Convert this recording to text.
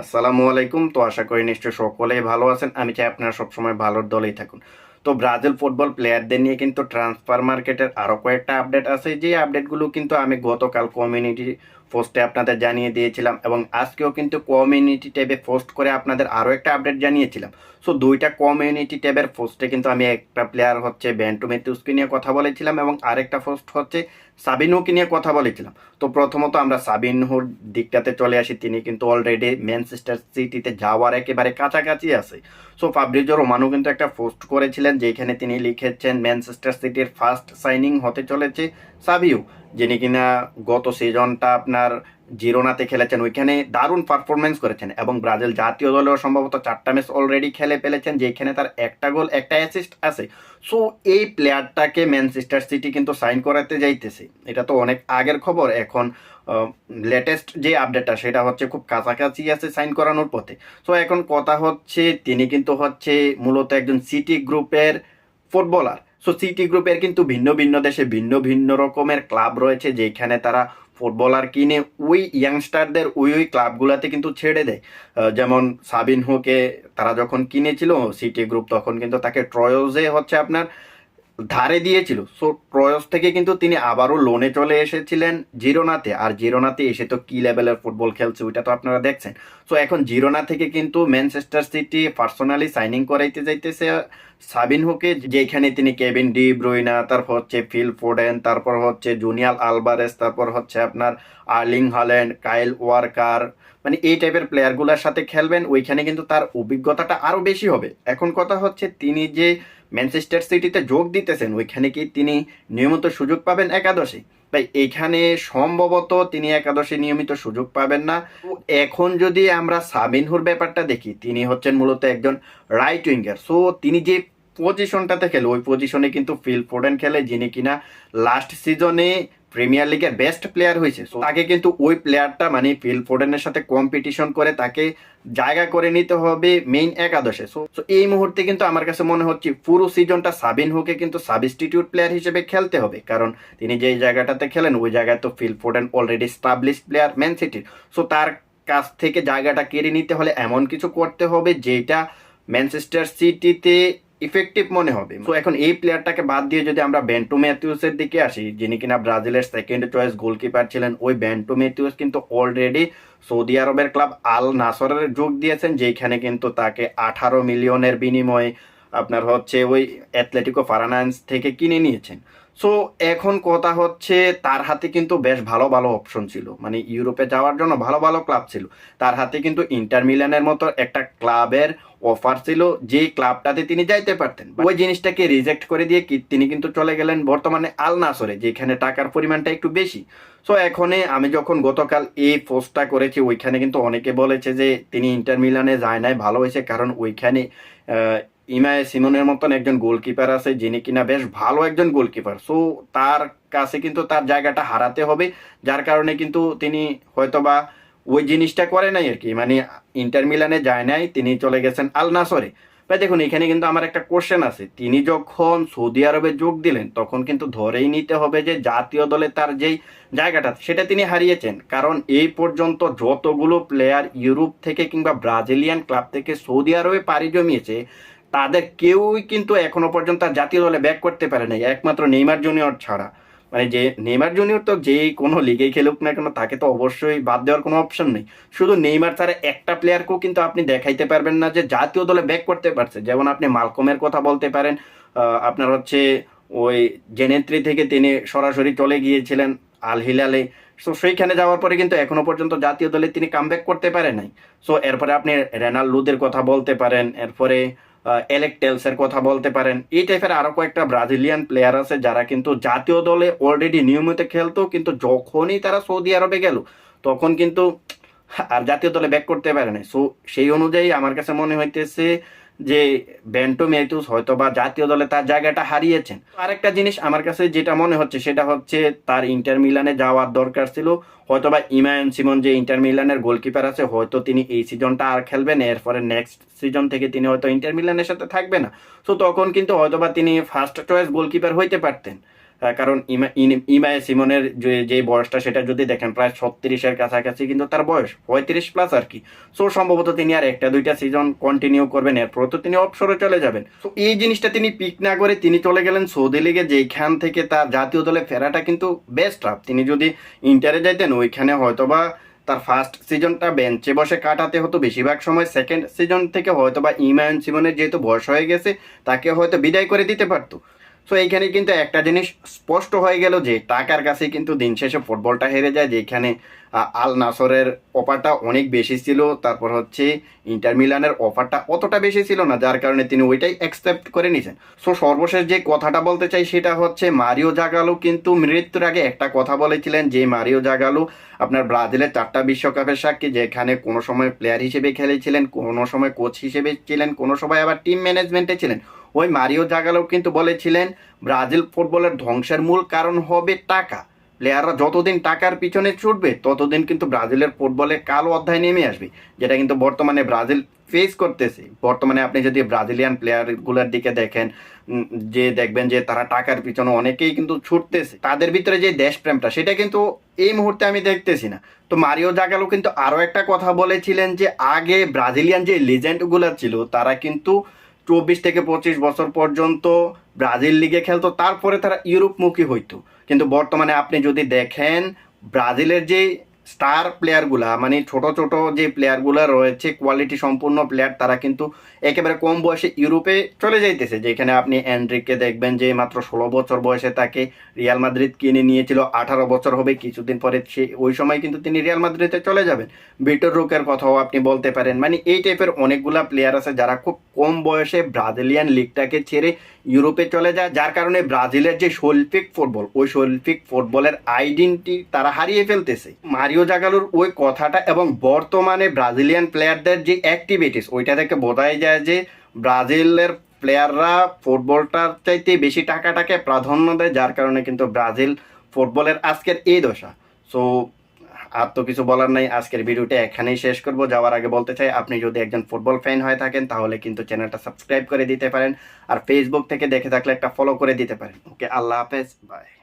আসসালামু আলাইকুম। তো আশা করি নিশ্চয় সকলেই ভালো আছেন। আমি চাই আপনারা সবসময় ভালোর দলেই থাকুন। তো ব্রাজিল ফুটবল প্লেয়ারদের নিয়ে কিন্তু ট্রান্সফার মার্কেটের আরও কয়েকটা আপডেট আছে। যে আপডেটগুলো কিন্তু আমি গতকাল কমিউনিটি পোস্টে আপনাদের জানিয়ে দিয়েছিলাম এবং আজকেও কিন্তু কমিউনিটি ট্যাবে পোস্ট করে আপনাদের আরও একটা আপডেট জানিয়েছিলাম। সো দুইটা কমিউনিটি ট্যাবের পোস্টে কিন্তু আমি একটা প্লেয়ার হচ্ছে ব্যান্টু মেথুসকে নিয়ে কথা বলেছিলাম এবং আরেকটা পোস্ট হচ্ছে সাবিনুকে নিয়ে কথা বলেছিলাম। তো প্রথমত আমরা সাবিনহুর দিকটাতে চলে আসি। তিনি কিন্তু অলরেডি ম্যানচেস্টার সিটিতে যাওয়ার একেবারে কাছাকাছি আছে। সো ফাব্রিজো রোমানো কিন্তু একটা পোস্ট করেছিলেন যেখানে তিনি লিখেছেন ম্যানচেস্টার সিটির ফার্স্ট সাইনিং হতে চলেছে সাবিউ যিনি কিনা গত সিজনটা আপনার জিরোনাতে খেলেছেন, ওইখানে দারুণ পারফরমেন্স করেছেন এবং ব্রাজিল জাতীয় দলেও সম্ভবত চারটা ম্যাচ অলরেডি খেলে ফেলেছেন, যেখানে তার একটা গোল একটা অ্যাসিস্ট আছে। সো এই প্লেয়ারটাকে ম্যানচেস্টার সিটি কিন্তু সাইন করাতে যাইতেছে। এটা তো অনেক আগের খবর। এখন লেটেস্ট যে আপডেটটা সেটা হচ্ছে খুব কাছাকাছি আছে সাইন করানোর পথে। সো এখন কথা হচ্ছে, তিনি কিন্তু হচ্ছে মূলত একজন সিটি গ্রুপের ফুটবলার সো সিটি গ্রুপের কিন্তু ভিন্ন ভিন্ন দেশে ভিন্ন ভিন্ন রকমের ক্লাব রয়েছে, যেখানে তারা ফুটবলার কিনে ওই ইয়াংস্টারদের ওই ওই ক্লাবগুলোতে কিন্তু ছেড়ে দেয়। যেমন সাবিন হোকে তারা যখন কিনেছিল সিটি গ্রুপ তখন কিন্তু তাকে ট্রয়োজে হচ্ছে আপনার ধারে দিয়েছিল। সো ট্রয়স থেকে কিন্তু তিনি আবারও লোনে চলে এসেছিলেন জিরোনাতে। আর জিরোনাতে এসে তো কি লেভেলের ফুটবল খেলছে ওইটা তো আপনারা দেখছেন। সো, এখন জিরোনা থেকে কিন্তু ম্যানচেস্টার সিটি পার্সোনালি সাইনিং করাইতে যাইতেছে সাবিন হোকে, যেখানে তিনি কেভিন ডি ব্রুইনা তারপর হচ্ছে ফিল ফোডেন তারপর হচ্ছে জুনিয়াল আলবারেস তারপর হচ্ছে আপনার আর্লিং হল্যান্ড কাইল ওয়ার্কার মানে এই টাইপের প্লেয়ারগুলোর সাথে খেলবেন। ওইখানে কিন্তু তার অভিজ্ঞতাটা আরও বেশি হবে। এখন কথা হচ্ছে তিনি যে ম্যানচেস্টার সিটিতে যোগ দিতেছেন, ওইখানে কি তিনি নিয়মিত সুযোগ পাবেন একাদশে? তাই এখানে সম্ভবত তিনি একাদশে নিয়মিত সুযোগ পাবেন না। এখন যদি আমরা সাবিনহুর ব্যাপারটা দেখি, তিনি হচ্ছেন মূলত একজন রাইট উইঙ্গার সো তিনি যে পজিশনটাতে খেলে ওই পজিশনে কিন্তু ফিল ফোর্ডেন খেলে, যিনি কিনা লাস্ট সিজনে প্রিমিয়ার লিগের বেস্ট প্লেয়ার হয়েছে। So, তাকে কিন্তু ওই প্লেয়ারটা মানে ফিল ফোর্ডেনের সাথে কম্পিটিশন করে তাকে জায়গা করে নিতে হবে মেইন একাদশে। সো সো এই মুহূর্তে কিন্তু আমার কাছে মনে হচ্ছে পুরো সিজনটা সাবিন হুকে কিন্তু সাবস্টিটিউট প্লেয়ার হিসেবে খেলতে হবে। কারণ তিনি যেই জায়গাটাতে খেলেন ওই জায়গায় তো Phil Foden already establish player Man সিটির সো তার কাছ থেকে জায়গাটা কেড়ে নিতে হলে এমন কিছু করতে হবে যেটা ম্যানচেস্টার সিটিতে ইফেক্টিভ মনে হবে। তো এখন এই প্লেয়ারটাকে বাদ দিয়ে যদি আমরা ব্যান্টো ম্যাথিউসের দিকে আসি, যিনি কিনা ব্রাজিলের সেকেন্ড চয়েস গোলকিপার ছিলেন, ওই ব্যান্টো ম্যাথিউস কিন্তু অলরেডি সৌদি আরবের ক্লাব আল নাসরের যোগ দিয়েছেন যেখানে কিন্তু তাকে আঠারো মিলিয়নের বিনিময়ে আপনার হচ্ছে ওই অ্যাথলেটিকো ফারানান্স থেকে কিনে নিয়েছেন। সো এখন কথা হচ্ছে তার হাতে কিন্তু বেশ ভালো ভালো অপশন ছিল। মানে ইউরোপে যাওয়ার জন্য ভালো ভালো ক্লাব ছিল। তার হাতে কিন্তু ইন্টার মিলানের মতো একটা ক্লাবের অফার ছিল যে ক্লাবটাতে তিনি যাইতে পারতেন। ওই জিনিসটাকে রিজেক্ট করে দিয়ে তিনি কিন্তু চলে গেলেন বর্তমানে আল নাসরে যেখানে টাকার পরিমাণটা একটু বেশি। সো এখনে আমি যখন গতকাল এই পোস্টটা করেছি, ওইখানে কিন্তু অনেকে বলেছে যে, তিনি ইন্টার মিলানে যায় নাই, ভালো হয়েছে। কারণ ওইখানে ইমায় সিমনের মতন একজন গোলকিপার আছে, যিনি কিনা বেশ ভালো একজন গোলকিপার। সো তার কাছে কিন্তু তার জায়গাটা হারাতে হবে, যার কারণে কিন্তু তিনি হয়তোবা ওই জিনিসটা করে নাই আর কি। মানে ইন্টার মিলানে যায় নাই, তিনি চলে গেছেন আল নাসরে। ভাই, দেখুন, এখানে কিন্তু আমার একটা কোশ্চেন আছে। তিনি যখন সৌদি আরবে যোগ দিলেন, তখন কিন্তু ধরেই নিতে হবে যে, জাতীয় দলে তার যেই জায়গাটা, সেটা তিনি হারিয়েছেন। কারণ এই পর্যন্ত যতগুলো প্লেয়ার ইউরোপ থেকে কিংবা ব্রাজিলিয়ান ক্লাব থেকে সৌদি আরবে পাড়ি জমিয়েছে তাদের কেউই কিন্তু এখনও পর্যন্ত জাতীয় দলে ব্যাক করতে পারে নাই। একমাত্র নেইমার জুনিয়র ছাড়া। মানে যে নেইমার জুনিয়র তো যে কোনো লিগেই খেলুক না কেন, তাকে তো অবশ্যই বাদ দেওয়ার কোনো অপশন নেই। শুধু নেইমার ছাড়া একটা প্লেয়ারকেও কিন্তু আপনি দেখাইতে পারবেন না যে জাতীয় দলে ব্যাক করতে পারছে। যেমন আপনি মালকমের কথা বলতে পারেন আপনার হচ্ছে ওই জেনেত্রী থেকে তিনি সরাসরি চলে গিয়েছিলেন আল হিলালে সো সেইখানে যাওয়ার পরে কিন্তু এখনও পর্যন্ত জাতীয় দলে তিনি কামব্যাক করতে পারেন নাই। সো এরপরে আপনি রেনাল লুদের কথা বলতে পারেন, এরপরে এলেকটেলসের কথা বলতে পারেন। এই টাইপের আরও কয়েকটা ব্রাজিলিয়ান প্লেয়ার আছে যারা কিন্তু জাতীয় দলে অলরেডি নিয়মিত খেলতো, কিন্তু যখনই তারা সৌদি আরবে গেল, তখন কিন্তু আর জাতীয় দলে ব্যাক করতে পারে না সো সেই অনুযায়ী আমার কাছে মনে হইতেছে যে ব্যান্টো মেথুস হয়তো বা জাতীয় দলে তার জায়গাটা হারিয়েছেন। আরেকটা জিনিস আমার কাছে যেটা মনে হচ্ছে, সেটা হচ্ছে তার ইন্টার মিলানে যাওয়ার দরকার ছিল। হয়তো বা ইমায়ন সিমন যে ইন্টার মিলানের গোলকিপার আছে, হয়তো তিনি এই সিজনটা আর খেলবেন এরপরে নেক্সট সিজন থেকে তিনি হয়তো ইন্টার মিলানের সাথে থাকবে না। সো তখন কিন্তু হয়তো বা তিনি ফার্স্ট চয়েস গোলকিপার হইতে পারতেন। কারণ ইমা, ইন- ইমায় সিমনের যে বয়সটা সেটা যদি দেখেন, প্রায় ছত্রিশের কাছাকাছি, কিন্তু তার বয়স পঁয়ত্রিশ প্লাস আর কি। সো সম্ভবত তিনি আর একটা, দুইটা সিজন কন্টিনিউ করবেন। এরপর তো তিনি অবসরে চলে যাবেন। তো এই জিনিসটা তিনি পিক না করে তিনি চলে গেলেন সৌদি লিগে যেখান থেকে তার জাতীয় দলে ফেরাটা কিন্তু বেস্ট আপ তিনি যদি ইন্টারে যাইতেন, ওইখানে হয়তোবা তার ফার্স্ট সিজনটা বেঞ্চে বসে কাটাতে হতো বেশিরভাগ সময়। সেকেন্ড সিজন থেকে হয়তো বা ইমায়ন সিমনের যেহেতু বয়স হয়ে গেছে, তাকে হয়তো বিদায় করে দিতে পারতো। সো এইখানে কিন্তু একটা জিনিস স্পষ্ট হয়ে গেল যে টাকার কাছে কিন্তু দিন শেষে ফুটবলটা হেরে যায়, যেখানে আল নাসরের অফারটা অনেক বেশি ছিল। তারপর হচ্ছে ইন্টার মিলানের অফারটা অতটা বেশি ছিল না, যার কারণে তিনি ওইটাই অ্যাকসেপ্ট করে নিয়েছেন সো সর্বশেষ যে কথাটা বলতে চাই সেটা হচ্ছে মারিও জাগালো কিন্তু মৃত্যুর আগে একটা কথা বলেছিলেন যে মারিও জাগালো আপনার ব্রাজিলের চারটা বিশ্বকাপের সাক্ষী, যেখানে কোনো সময় প্লেয়ার হিসেবে খেলেছিলেন, কোনো সময় কোচ হিসেবে ছিলেন, কোনো সময় আবার টিম ম্যানেজমেন্টে ছিলেন। ওই মারিও জাগালো কিন্তু বলেছিলেন, ব্রাজিল ফুটবলের ধ্বংসের মূল কারণ হবে টাকা। প্লেয়াররা যতদিন টাকার পিছনে ছুটবে, ততদিন কিন্তু ব্রাজিলের ফুটবলে কালো অধ্যায় নেমে আসবে, যেটা কিন্তু বর্তমানে ব্রাজিল ফেস করতেছে। বর্তমানে আপনি যদি ব্রাজিলিয়ান প্লেয়ারগুলোর দিকে দেখেন যে দেখবেন যে তারা টাকার পিছনে অনেকেই কিন্তু ছুটতেছে, তাদের ভিতরে যে দেশপ্রেমটা, সেটা কিন্তু এই মুহূর্তে আমি দেখতেছি না। তো মারিও জাগালো কিন্তু আরও একটা কথা বলেছিলেন যে আগে ব্রাজিলিয়ান যে লিজেন্ডগুলো ছিল, তারা কিন্তু চব্বিশ থেকে পঁচিশ বছর পর্যন্ত ব্রাজিল লিগে খেলতো, তারপরে তারা ইউরোপমুখী হইতো। কিন্তু বর্তমানে আপনি যদি দেখেন, ব্রাজিলের যে স্টার প্লেয়ারগুলা মানে ছোট ছোট যে প্লেয়ারগুলো রয়েছে কোয়ালিটি সম্পূর্ণ প্লেয়ার তারা কিন্তু একেবারে কম বয়সে ইউরোপে চলে যাইতেছে। যেখানে আপনি অ্যান্ড্রিককে দেখবেন যে মাত্র ষোলো বছর বয়সে তাকে রিয়াল মাদ্রিদ কিনে নিয়েছিল, আঠারো বছর হবে, কিছুদিন পরে সে, ওই সময় কিন্তু তিনি রিয়াল মাদ্রিদে চলে যাবেন। বিটর রুকের কথাও আপনি বলতে পারেন। মানে এই টাইপের অনেকগুলা প্লেয়ার আছে, যারা খুব কম বয়সে ব্রাজিলিয়ান লিগটাকে ছেড়ে ইউরোপে চলে যায়, যার কারণে ব্রাজিলের যে শৈল্পিক ফুটবল, ওই শৈল্পিক ফুটবলের আইডেন্টি তারা হারিয়ে ফেলতেছে। মারিও জাগালুর ওই কথাটা এবং বর্তমানে ব্রাজিলিয়ান প্লেয়ারদের যে অ্যাক্টিভিটিস ওইটা থেকে বোঝাই যায় যে ব্রাজিলের প্লেয়াররা ফুটবলটার চাইতে বেশি টাকাটাকে প্রাধান্য দেয়, যার কারণে কিন্তু ব্রাজিল ফুটবলের আজকের এই দশা। সো আর তো কিছু বলার নাই, আজকের ভিডিওটা এখানেই শেষ করব। যাওয়ার আগে বলতে চাই, আপনি যদি একজন ফুটবল ফ্যান হয়ে থাকেন, তাহলে কিন্তু চ্যানেলটা সাবস্ক্রাইব করে দিতে পারেন, আর ফেসবুক থেকে দেখে থাকলে একটা ফলো করে দিতে পারেন। ওকে আল্লাহ হাফেজ বাই